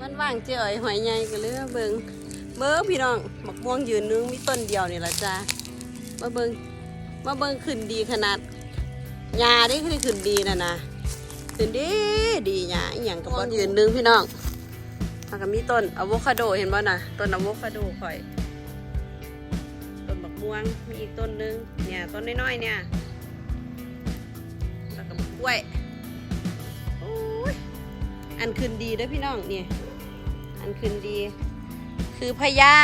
มันว่างเจ๋อยหอยใหญ่กันเลยมาเบิงเบิ้งพี่น้องบักม่วงยืนนึงมีต้นเดียวนี่ละจ้ามาเบิงมาเบิงขึ้นดีขนาดหญ้าได้ขึ้นขึ้นดีนะนะขึ้นดีดีหญ้าอหย่างกับบ่ยืนนึงพี่น้องแล้วก็มีต้นอะโวคาโดเห็นบ่น่ะต้นอะโวคาโดข่อยต้นบักม่วงมีอีกต้นนึงเนี่ยต้นน้อยๆเนี่ยแล้วก็กล้วยอันคืนดีด้อพี่น้องเนี่ย อันคืนดี คือพญา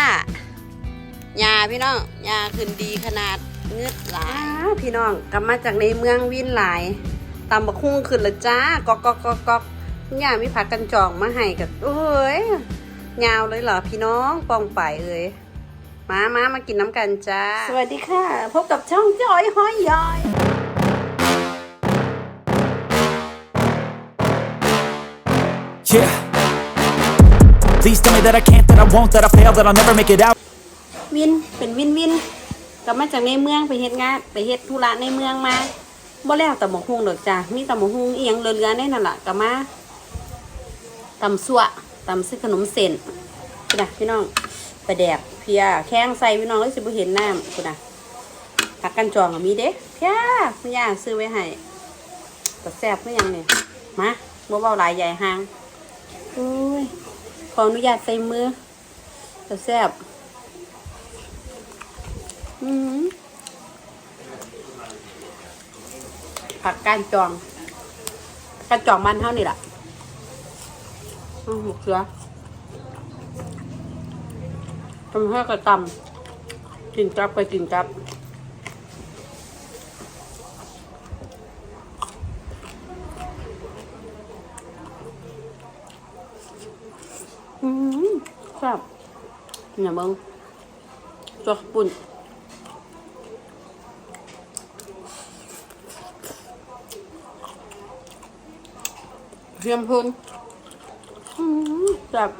ยาพี่น้องยาคืนดีขนาดเงืดหลายพี่น้องกลับมาจากในเมืองวินหลายตำบักคุ้งขึ้นและจ้ากอกกอกกอกกอกย่ามีผักกันจองมาให้กับโอ้ยยาวเลยเหรอพี่น้องปองไปเอ้ยมามามากินน้ำกันจ้า สวัสดีค่ะ พบกับช่องจอยห้อยย้อย Yeah. Please tell me that I can't, that I won't, that I fail, that I'll never make it out. วินเป็นวินวินกลับมาจากในเมืองไปเฮ็ดงานไปเฮ็ดธุระในเมืองมาบ่แล้วตำหมกฮุงดอกจ้ะมีตำหมกฮุงเอียงเรือๆในนั่นล่ะกลับมาตำสั่วตำซื้อขนมเส้นพี่นะพี่น้องไปแดกเพียแข้งใส่พี่น้องเลยสิบ่เห็นน้ำพี่นะผักกันจองก็มีเด้เพียคุณย่าซื้อไว้ให้ก็แซ่บคือหยังเนี่ยมาบ่เว้าหลายใหญ่หางโอ้ย ขออนุญาตใส่มือแซ่บผักก้านจองก้านจองมันเท่านี่แหละอืมหมกเสือทำให้กระตำกินกับไปกินกับอืม ครับเนี่ยมึงตัวปุ่นเทียมพุนอื้อหือแบ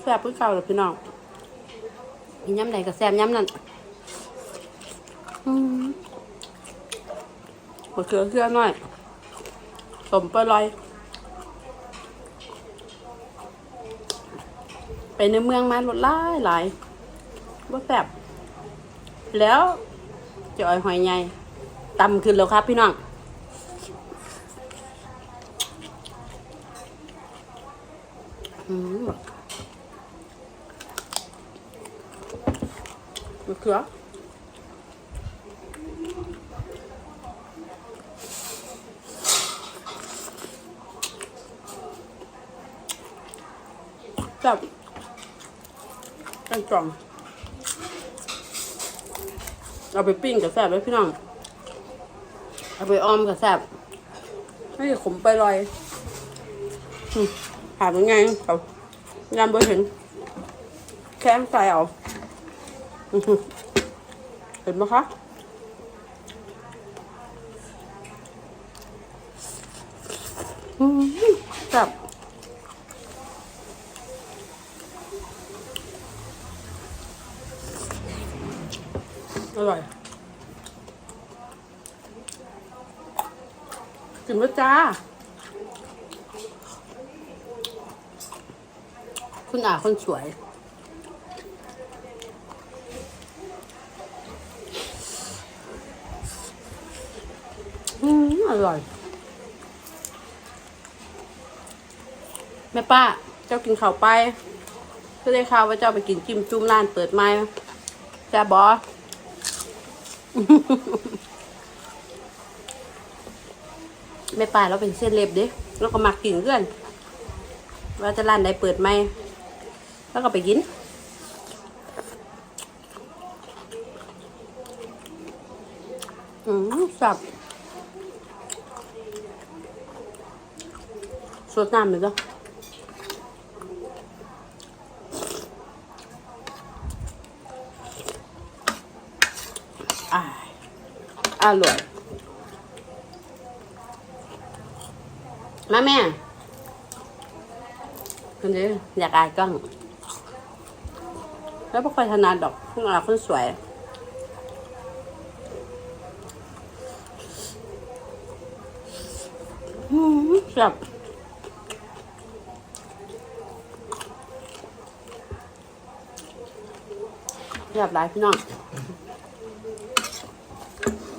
แซ่บเพื่อเก่าเลยพี่น้องกินย้ำไหนก็แซ่บย้ำนั่นอืมเกลือเกลือหน่อย สมไปลอย ไปในเมืองมารถหลายหลายว่าแซ่บแล้วจอยหอยใหญ่ตำขึ้นแล้วครับพี่น้องอืมมะเขือ จับกันกล่องเอาไปปิ้งกับแซ่บเลยพี่น้อง เอาไปออมกับแซ่บให้ขมไปลอยหาเป็นไงเขายำไปเห็นแข้งใส่เอาอื้อหือเห็นไหมคะแซ่บ อร่อยถึงแล้วจ้า คุณอาคนสวย อืม อร่อย แม่ป้า เจ้ากินข้าวไปก็ได้ข่าวว่าเจ้าไปกินจิ้มจุ่มร้านเปิดไม้จ้าบอ แม่ป่าเราเป็นเส้นเล็บเด้แล้วก็มักกินเพื่อนว่าจะร้านใดเปิดไหมแล้วก็ไปกินอืมสับสดน้ำเลยจ้ะ อ่าอร่อย มาแม่คนนี้อยากอายกล้อง แล้วไม่ค่อยถนัดดอกพวกเราคนสวยอืมแซ่บแซ่บหลายพี่น้อง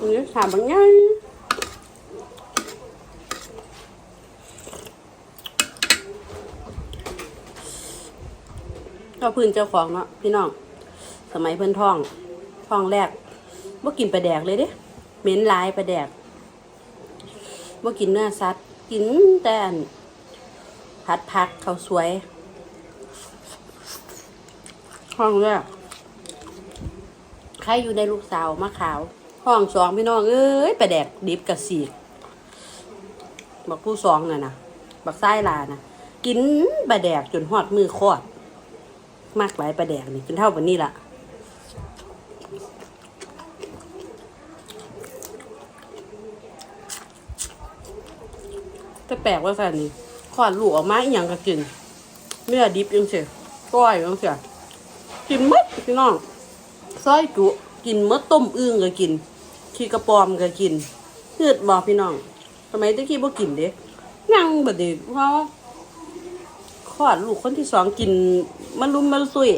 อันนี้ถามบางอย่างก็พื้นเจ้าของเนาะพี่น้อง สมัยเพิ่อนท้องท้องแรกว่ากินปลาแดกเลยเด้เหม็นลายปลาแดกว่ากินเนื้อสัตว์กินแต่อันผัดผักข้าวสวยห้องแรกใครอยู่ในลูกสาวมะขาว ห้องสองพี่น้องเอ้ยปลาแดกดิบกับสีกบักผู้สองน่ะนะบักไส้ลานะกินปลาแดกจนหอดมือคอด มากหลายปลาแดกนี่จนเท่าวันนี้ละแต่แปลกว่าสันนี่ขอดลูกออกมาอีหยังก็กินเนื้อดิบยังเสียก้อยยังเสียกินหมดพี่น้องซอยจุ กินหมดต้มอึ่งก็กิน ขี้กระปอมก็กินเหือดบอกพี่น้องทำไมตะกี้บ่กินเด้ยังบัดนี้เพราะคลอดลูกคนที่สองกินมันรุมมันซุย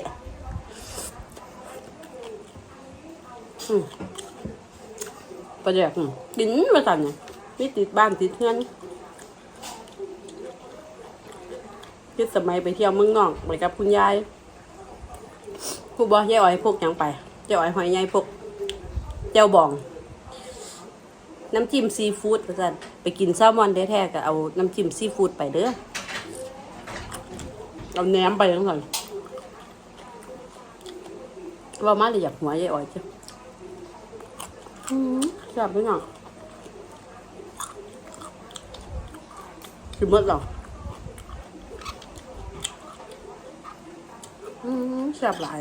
ประเดี๋ยวอืมกินมาสั่นเนี่ยนี่ติดบ้านติดเพื่อนคิดสมัยไปเที่ยวเมืองนอกไปกับคุณยาย ผู้บอกยายอ้อยพวกยังไป ยายอ้หอยใหญ่พกเจ้าบอง น้ำจิ้มซีฟู้ดประสันไปกินแซลมอนแท้ๆก็เอาน้ำจิ้มซีฟู้ดไปเด้อเอาแหนมไปทั้งหมดว่ามาเลยอยากหัวยายอ่อยจ้ะอืมแซบด้วยเนาะคือมดหรออืมแซ่บหลาย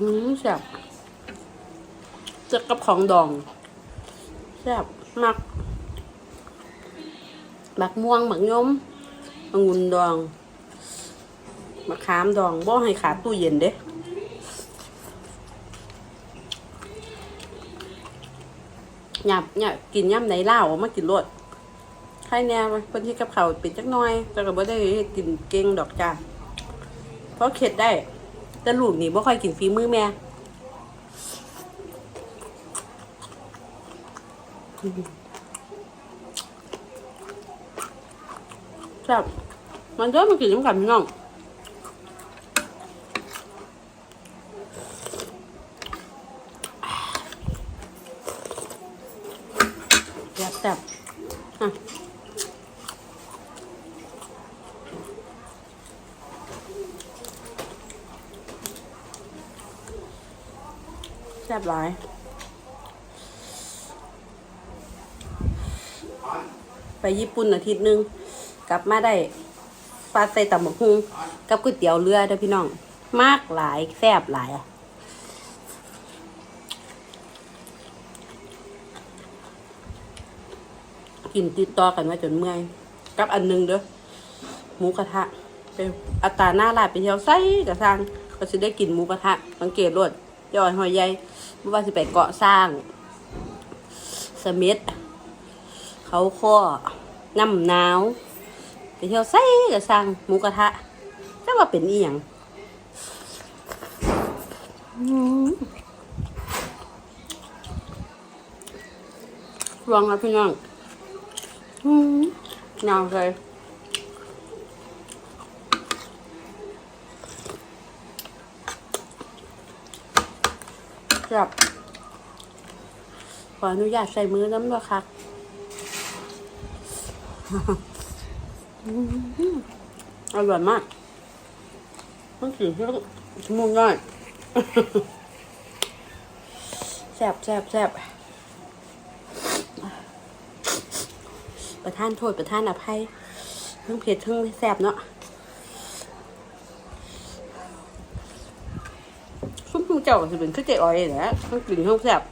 อืมแซ่บเจอกับของดองแซ่บมากบักม่วงบักยมองุ่นดองมะขามดองบ่ให้ขาดตู้เย็นเด้หยับเนี่ยกินย่ำไหนเล่าวเอมากินรดใครแน่เพิ่นที่กับเขาเป็นจักน้อยแต่ก็บ่ได้กินเก่งดอกจ้าเพราะเข็ดได้ แต่ลูกนี่บ่ค่อยกินฝีมือแม่ครับมันเยอะมันกินน้ำกันพี่น้องแซ่บแซ่บอะแซ่ บหลายไปญี่ปุ่นอาทิตย์หนึง กลับมาได้ปลาใส่ตำบักฮุงกับก๋วยเตี๋ยวเรือเด้อพี่น้อง มากหลายแซ่บหลายอะกินติดต่อกันมาจนเมื่อย กับอันหนึงเด้อหมูกระทะเป็นอัตราหน้าลาดไปเที่ยวไส้กระซังก็สิได้กินหมูกระทะสังเกตรถ ย่อยหอยใหญ่ไม่ว่าสิไปเกาะสร้าง สม็ดเขาข้อน้ำหนาวไปเที่ยวไส้กระสังหมูกระทะจะว่าเป็นอีหยังลองนะพี่น้องอืมยาวเลย ครับ ขออนุญาตใส่มือน้ำด้วยค่ะอร่อยมากต้องกินที่ชั่วโมงง่ายแซ่บแซ่บแซ่บประท่านโทษประท่านอภัยทั้งเผ็ดทั้งแซ่บเนาะซุป เจ้าก็จะเป็นข้าวเจ๊อ้อยแหละทั้งกลิ่นทั้งแซ่บ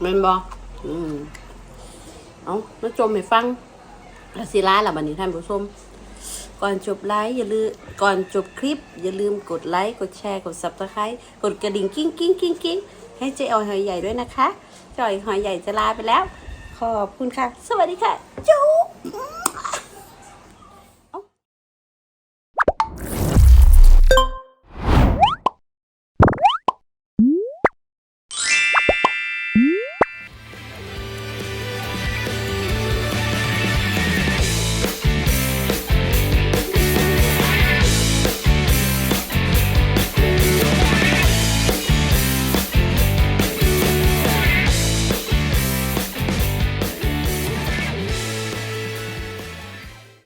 แม่นบออืมเอามาจมให้ฟังอาศิลาล่ะบัดนี้ท่านผู้ชมก่อนจบไลฟ์อย่าลืมก่อนจบคลิป อย่าลืมกดไลค์กดแชร์กด subscribe กดกระดิ่งกิ้งกิ้งกิ้งกิ้งให้เจ๊ออยหอยใหญ่ด้วยนะคะเจอยหอยใหญ่จะลาไปแล้ว ขอบคุณค่ะ สวัสดีค่ะจุ๊บ